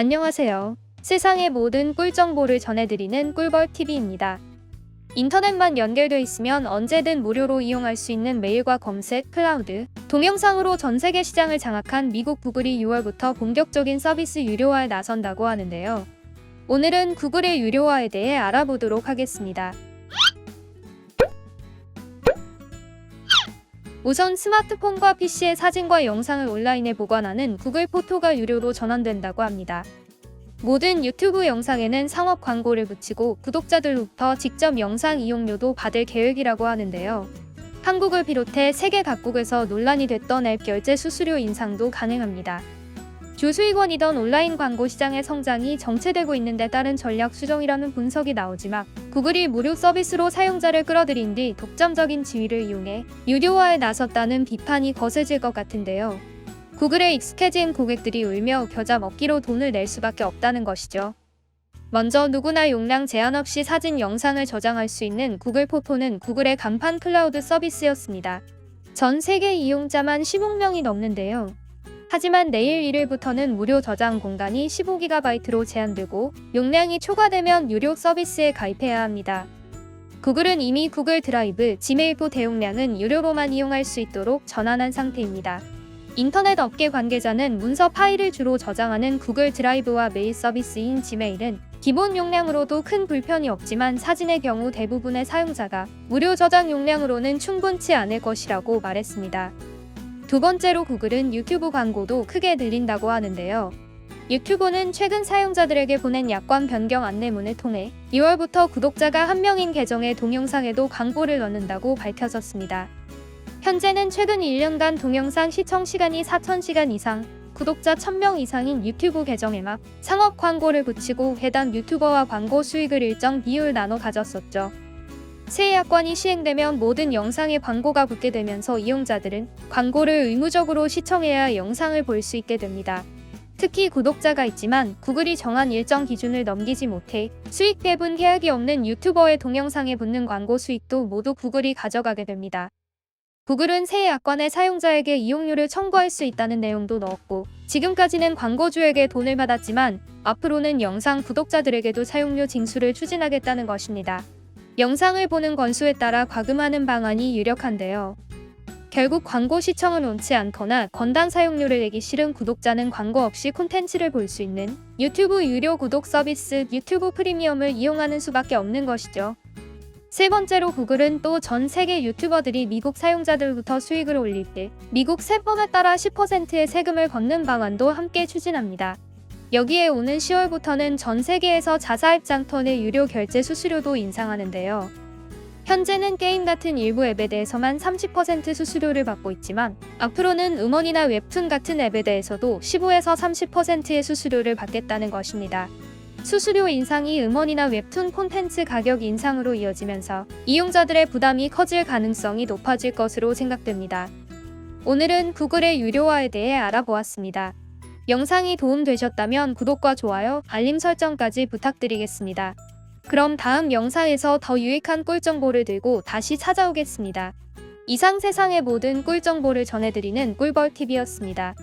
안녕하세요. 세상의 모든 꿀 정보를 전해드리는 꿀벌TV입니다. 인터넷만 연결돼 있으면 언제든 무료로 이용할 수 있는 메일과 검색, 클라우드, 동영상으로 전 세계 시장을 장악한 미국 구글이 6월부터 본격적인 서비스 유료화에 나선다고 하는데요. 오늘은 구글의 유료화에 대해 알아보도록 하겠습니다. 우선 스마트폰과 PC의 사진과 영상을 온라인에 보관하는 구글 포토가 유료로 전환된다고 합니다. 모든 유튜브 영상에는 상업 광고를 붙이고 구독자들로부터 직접 영상 이용료도 받을 계획이라고 하는데요. 한국을 비롯해 세계 각국에서 논란이 됐던 앱 결제 수수료 인상도 가능합니다. 주수익원이던 온라인 광고 시장의 성장이 정체되고 있는 데 따른 전략 수정이라는 분석이 나오지만 구글이 무료 서비스로 사용자를 끌어들인 뒤 독점적인 지위를 이용해 유료화에 나섰다는 비판이 거세질 것 같은데요. 구글에 익숙해진 고객들이 울며 겨자 먹기로 돈을 낼 수밖에 없다는 것이죠. 먼저 누구나 용량 제한 없이 사진, 영상을 저장할 수 있는 구글 포토는 구글의 간판 클라우드 서비스였습니다. 전 세계 이용자만 10억 명이 넘는데요. 하지만 내일 1일부터는 무료 저장 공간이 15GB로 제한되고 용량이 초과되면 유료 서비스에 가입해야 합니다. 구글은 이미 구글 드라이브, 지메일포 대용량은 유료로만 이용할 수 있도록 전환한 상태입니다. 인터넷 업계 관계자는 문서 파일을 주로 저장하는 구글 드라이브와 메일 서비스인 지메일은 기본 용량으로도 큰 불편이 없지만 사진의 경우 대부분의 사용자가 무료 저장 용량으로는 충분치 않을 것이라고 말했습니다. 두 번째로 구글은 유튜브 광고도 크게 늘린다고 하는데요. 유튜브는 최근 사용자들에게 보낸 약관 변경 안내문을 통해 2월부터 구독자가 한 명인 계정의 동영상에도 광고를 넣는다고 밝혀졌습니다. 현재는 최근 1년간 동영상 시청 시간이 4,000시간 이상, 구독자 1,000명 이상인 유튜브 계정에만 상업 광고를 붙이고 해당 유튜버와 광고 수익을 일정 비율 나눠 가졌었죠. 새 약관이 시행되면 모든 영상에 광고가 붙게 되면서 이용자들은 광고를 의무적으로 시청해야 영상을 볼 수 있게 됩니다. 특히 구독자가 있지만 구글이 정한 일정 기준을 넘기지 못해 수익 배분 계약이 없는 유튜버의 동영상에 붙는 광고 수익도 모두 구글이 가져가게 됩니다. 구글은 새 약관에 사용자에게 이용료를 청구할 수 있다는 내용도 넣었고 지금까지는 광고주에게 돈을 받았지만 앞으로는 영상 구독자들에게도 사용료 징수를 추진하겠다는 것입니다. 영상을 보는 건수에 따라 과금하는 방안이 유력한데요. 결국 광고 시청을 원치 않거나 건당 사용료를 내기 싫은 구독자는 광고 없이 콘텐츠를 볼 수 있는 유튜브 유료 구독 서비스 유튜브 프리미엄을 이용하는 수밖에 없는 것이죠. 세 번째로 구글은 또 전 세계 유튜버들이 미국 사용자들부터 수익을 올릴 때 미국 세법에 따라 10%의 세금을 걷는 방안도 함께 추진합니다. 여기에 오는 10월부터는 전 세계에서 자사앱 장터의 유료 결제 수수료도 인상하는데요. 현재는 게임 같은 일부 앱에 대해서만 30% 수수료를 받고 있지만 앞으로는 음원이나 웹툰 같은 앱에 대해서도 15에서 30%의 수수료를 받겠다는 것입니다. 수수료 인상이 음원이나 웹툰 콘텐츠 가격 인상으로 이어지면서 이용자들의 부담이 커질 가능성이 높아질 것으로 생각됩니다. 오늘은 구글의 유료화에 대해 알아보았습니다. 영상이 도움되셨다면 구독과 좋아요, 알림 설정까지 부탁드리겠습니다. 그럼 다음 영상에서 더 유익한 꿀 정보를 들고 다시 찾아오겠습니다. 이상 세상의 모든 꿀 정보를 전해드리는 꿀벌TV였습니다.